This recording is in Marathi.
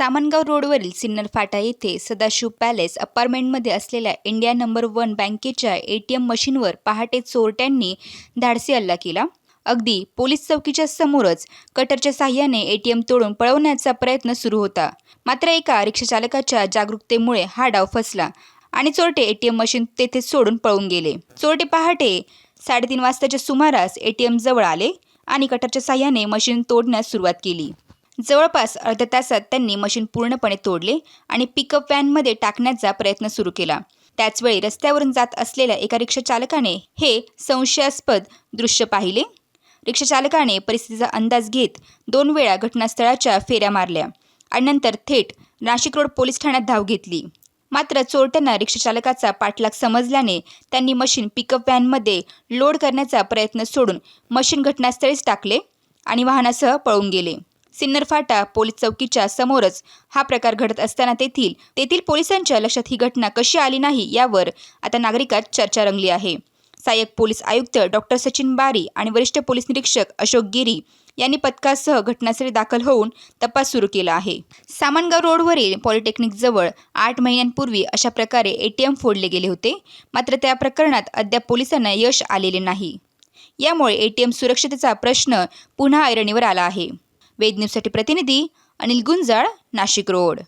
सामनगाव रोडवरील सिन्नर फाटा येथे सदाशिव पॅलेस अपार्टमेंटमध्ये असलेल्या इंडिया नंबर वन बँकेच्या ए टी एम मशीनवर पहाटे चोरट्यांनी धाडसी हल्ला केला. अगदी पोलीस चौकीच्या समोरच कटरच्या साह्याने ए टी एम तोडून पळवण्याचा प्रयत्न सुरू होता. मात्र एका रिक्षाचालकाच्या जागरूकतेमुळे हा डाव फसला आणि चोरटे ए टी एम मशीन तेथे सोडून पळून गेले. चोरटे पहाटे साडेतीन वाजताच्या सुमारास ए टी एम जवळ आले आणि कटरच्या साह्याने मशीन तोडण्यास सुरुवात केली. जवळपास अर्ध्या तासात त्यांनी मशीन पूर्णपणे तोडले आणि पिकअप व्हॅनमध्ये टाकण्याचा प्रयत्न सुरू केला. त्याचवेळी रस्त्यावरून जात असलेल्या एका रिक्षाचालकाने हे संशयास्पद दृश्य पाहिले. रिक्षाचालकाने परिस्थितीचा अंदाज घेत दोन वेळा घटनास्थळाच्या फेऱ्या मारल्या आणि नंतर थेट नाशिक रोड पोलीस ठाण्यात धाव घेतली. मात्र चोरट्यांना रिक्षाचालकाचा पाठलाग समजल्याने त्यांनी मशीन पिकअप व्हॅनमध्ये लोड करण्याचा प्रयत्न सोडून मशीन घटनास्थळीच टाकले आणि वाहनासह पळून गेले. सिन्नर फाटा पोलीस चौकीच्या समोरच हा प्रकार घडत असताना तेथील तेथील पोलिसांच्या लक्षात ही घटना कशी आली नाही यावर आता नागरिकात चर्चा रंगली आहे. सहाय्यक पोलीस आयुक्त डॉक्टर सचिन बारी आणि वरिष्ठ पोलीस निरीक्षक अशोक गिरी यांनी पथकासह घटनास्थळी दाखल होऊन तपास सुरू केला आहे. सामनगाव रोडवरील पॉलिटेक्निक जवळ आठ महिन्यांपूर्वी अशा प्रकारे ए टी एम फोडले गेले होते मात्र त्या प्रकरणात अद्याप पोलिसांना यश आलेले नाही. यामुळे ए टी एम सुरक्षतेचा प्रश्न पुन्हा ऐरणीवर आला आहे. वेद न्यूजसाठी प्रतिनिधी अनिल गुंजाळ नाशिक रोड.